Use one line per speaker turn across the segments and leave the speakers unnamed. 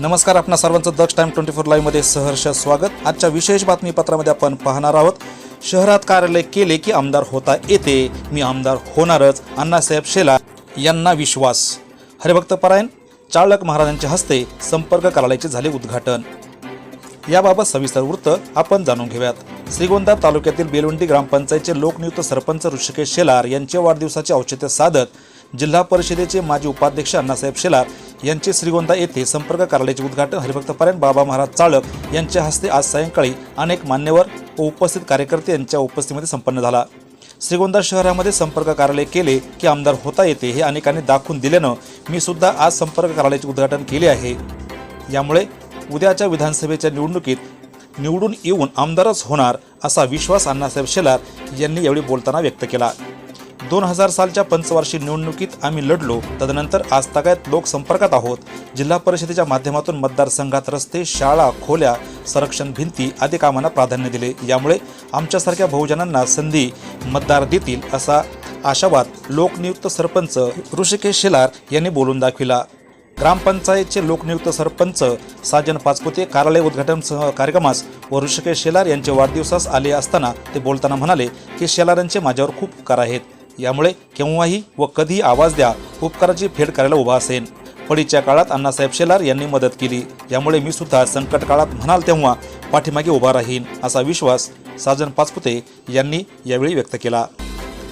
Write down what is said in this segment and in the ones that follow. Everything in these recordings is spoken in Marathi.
नमस्कार आपणा सर्वांचं दक्ष टाइम ट्वेंटी फोर लाईव्हमध्ये सहर्ष स्वागत. आजच्या विशेष बातमीपत्रामध्ये आपण पाहणार आहोत शहरात कार्यालय केले की आमदार होता येते मी आमदार होणारच अण्णासाहेब शेला यांना विश्वास. हरिभक्त परायण चाळक महाराजांच्या हस्ते संपर्क कार्यालयाचे झाले उद्घाटन. याबाबत सविस्तर वृत्त आपण जाणून घेऊयात. श्रीगोंदा तालुक्यातील बेलवंडी ग्रामपंचायतचे लोकनियुक्त सरपंच ऋषिकेश शेलार यांच्या वाढदिवसाचे औचित्य साधत जिल्हा परिषदेचे माजी उपाध्यक्ष अण्णासाहेब शेलार यांचे श्रीगोंदा येथे संपर्क कार्यालयाचे उद्घाटन हरिभक्तपरायण बाबा महाराज चाळक यांच्या हस्ते आज सायंकाळी अनेक मान्यवर व उपस्थित कार्यकर्ते यांच्या उपस्थितीमध्ये संपन्न झाला. श्रीगोंदा शहरामध्ये संपर्क कार्यालय केले की आमदार होता येते हे अनेकांनी दाखवून दिल्यानं मी सुद्धा आज संपर्क कार्यालयाचे उद्घाटन केले आहे. यामुळे उद्याच्या विधानसभेच्या निवडणुकीत निवडून येऊन आमदारच होणार असा विश्वास अण्णासाहेब शेलार यांनी यावेळी बोलताना व्यक्त केला. दोन हजार सालच्या पंचवार्षिक निवडणुकीत आम्ही लढलो. तदनंतर आज तगायत लोकसंपर्कात आहोत. जिल्हा परिषदेच्या माध्यमातून मतदारसंघात रस्ते शाळा खोल्या संरक्षण भिंती आदी कामांना प्राधान्य दिले. यामुळे आमच्यासारख्या बहुजनांना संधी मतदार देतील असा आशावाद लोकनियुक्त सरपंच ऋषिकेश शेलार यांनी बोलून दाखविला. ग्रामपंचायतचे लोकनियुक्त सरपंच साजन पाचपुते कार्यालय उद्घाटन सह कार्यक्रमास व ऋषिकेश शेलार यांचे वाढदिवसास आले असताना ते बोलताना म्हणाले की शेलारांचे माझ्यावर खूप उपकार आहेत. यामुळे केव्हाही व कधीही आवाज द्या उपकाराची फेड करायला उभा असेन. पडीच्या काळात अण्णासाहेब शेलार यांनी मदत केली. यामुळे मी सुद्धा संकट काळात म्हणाल तेव्हा पाठीमागे उभा राहीन असा विश्वास साजन पाचपुते यांनी यावेळी व्यक्त केला.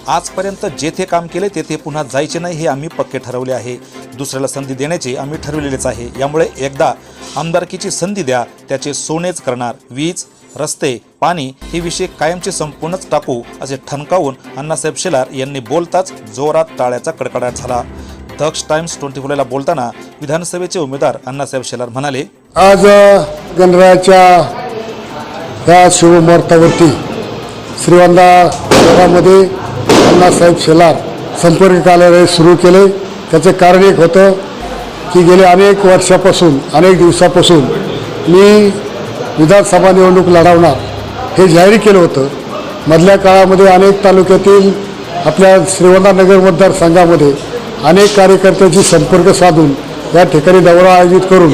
आजपर्यंत जेथे काम केले तेथे पुन्हा जायचे नाही हे आम्ही पक्के ठरवले आहे. दुसऱ्याला संधी देण्याचे आम्ही ठरविलेलेच आहे. यामुळे एकदा आमदारकीची संधी द्या त्याचे सोनेच करणार. वीज रस्ते पाणी हे विषय कायमचे संपूर्णच टाकू असे ठणकावून अण्णासाहेब शेलार यांनी बोलताच जोरात टाळ्याचा कडकडाट झाला. दक्ष टाइम्स ट्वेंटी फोरला बोलताना विधानसभेचे उमेदवार अण्णासाहेब शेलार म्हणाले
आज गणरायाच्या या शुभमुहूर्तावरती श्रीवंदा शहरामध्ये अण्णासाहेब शेलार संपर्क कार्यालय सुरू केले. त्याचे कारण एक होतं की गेले अनेक वर्षापासून अनेक दिवसापासून मी विधानसभा निवडणूक लढवणार हे जाहीर केलं होतं. मधल्या काळामध्ये अनेक तालुक्यातील आपल्या श्रीवंदा नगर मतदारसंघामध्ये अनेक कार्यकर्त्यांशी संपर्क साधून या ठिकाणी दौरा आयोजित करून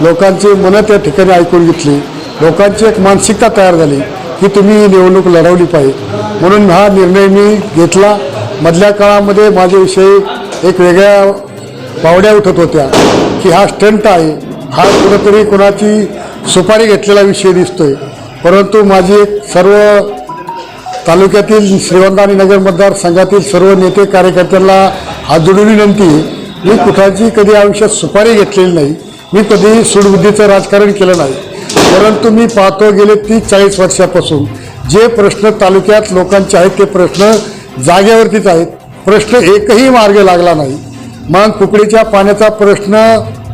लोकांची मनं त्या ठिकाणी ऐकून घेतली. लोकांची एक मानसिकता तयार झाली की तुम्ही ही निवडणूक लढवली पाहिजे. म्हणून हा निर्णय मी घेतला. मधल्या काळामध्ये माझ्याविषयी एक वेगळ्या पावड्या उठत होत्या की हा स्टंट आहे. हा कुठंतरी कोणाची सुपारी घेतलेला विषय दिसतोय. परंतु माझी एक सर्व तालुक्यातील श्रीवंत आणि नगर मतदारसंघातील सर्व नेते कार्यकर्त्यांना आजोडून विनंती आहे, मी कुठाची कधी आयुष्यात सुपारी घेतलेली नाही. मी कधीही सूडबुद्धीचं राजकारण केलं नाही. परंतु मी पाहतो गेले तीस चाळीस वर्षापासून जे प्रश्न तालुक्यात लोकांचे आहेत ते प्रश्न जागेवरतीच आहेत. प्रश्न एकही मार्ग लागला नाही. मग कुकडीच्या पाण्याचा प्रश्न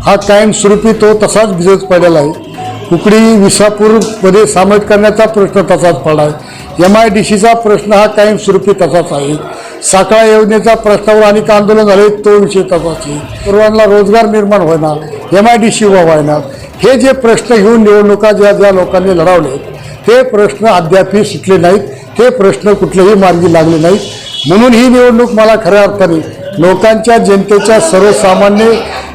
हा कायमस्वरूपी तो तसाच भिजत पडलेला आहे. कुकडी विसापूरमध्ये सामायिक करण्याचा प्रश्न तसाच पडला आहे एम आय डी सीचा प्रश्न हा कायमस्वरूपी तसाच आहे. साखळा योजनेचा प्रश्नावर अनेक आंदोलन झाले तो विषय तसाच आहे. सर्वांना रोजगार निर्माण होणार एम आय डी सी उभा व्हायणार हे जे प्रश्न घेऊन निवडणुका ज्या ज्या लोकांनी लढवले ते प्रश्न अद्याप सुटले नाहीत. ते प्रश्न कुठलेही मार्गी लागले नाहीत. म्हणून ही निवडणूक मला खऱ्या अर्थाने लोकांच्या जनतेच्या सर्वसामान्य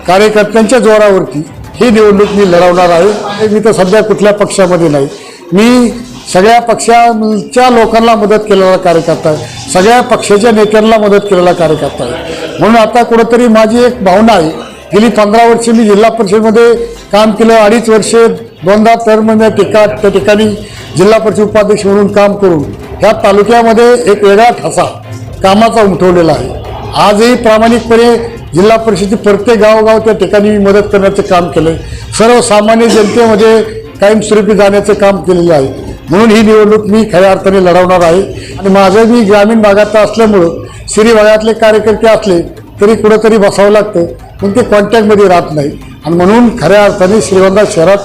कार्यकर्त्यांच्या जोरावरती ही निवडणूक मी लढवणार आहे. मी तर सध्या कुठल्या पक्षामध्ये नाही. मी सगळ्या पक्षांच्या लोकांना मदत केलेला कार्यकर्ता आहे. सगळ्या पक्षाच्या नेत्यांना मदत केलेला कार्यकर्ता आहे. म्हणून आता कुठंतरी माझी एक भावना आहे. गेली पंधरा वर्षे मी जिल्हा परिषदमध्ये काम केलं. अडीच वर्षे दोनदा म्हणजे टर्म या त्या ठिकाणी जिल्हा परिषद उपाध्यक्ष म्हणून काम करून ह्या तालुक्यामध्ये एक वेगळा ठसा कामाचा उमटवलेला आहे. आजही प्रामाणिकपणे जिल्हा परिषदेचे प्रत्येक गावोगाव त्या ठिकाणी मी मदत करण्याचं काम केलं सर्वसामान्य जनतेमध्ये कायमस्वरूपी जाण्याचं काम केलेलं आहे. म्हणून ही निवडणूक मी खऱ्या अर्थाने लढवणार आहे. आणि माझं मी ग्रामीण भागात असल्यामुळं श्री भागातले कार्यकर्ते असले तरी कुठंतरी बसावं लागतं. पण ते कॉन्टॅक्टमध्ये राहत नाही. आणि म्हणून खऱ्या अर्थाने श्रीगोंदा शहरात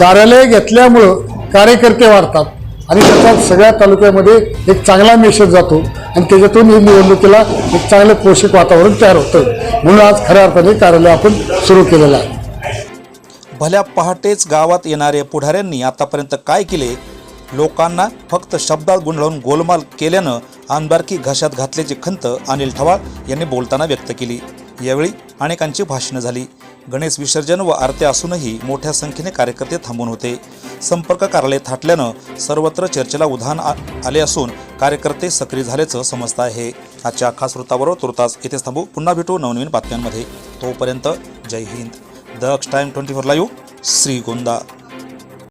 कार्यालय घेतल्यामुळं कार्यकर्ते वाढतात. आणि त्याचा सगळ्या तालुक्यामध्ये एक चांगला मेसेज जातो आणि त्याच्यातून ही निवडणुकीला एक चांगलं पोषक वातावरण तयार होतं. म्हणून आज खऱ्या अर्थाने कार्यालय आपण सुरू केलेलं आहे.
भल्या पहाटेच गावात येणाऱ्या पुढाऱ्यांनी आतापर्यंत काय केले? लोकांना फक्त शब्दात गुंडाळून गोलमाल केल्यानं आमदारकी घशात घातल्याची खंत अनिल ठवाळ यांनी बोलताना व्यक्त केली. यावेळी अनेकांची भाषणं झाली. गणेश विसर्जन व आरत्या असूनही मोठ्या संख्येने कार्यकर्ते थांबून होते. संपर्क कार्यालय थाटल्यानं सर्वत्र चर्चेला उधाण आ- आले असून कार्यकर्ते सक्रिय झाल्याचं समजतं आहे. आजच्या खास वृत्ताबरोबर तुर्तास इथेच थांबू. पुन्हा भेटू नवनवीन बातम्यांमध्ये. तोपर्यंत जय Hind. Daksh time twenty four live Shrigonda.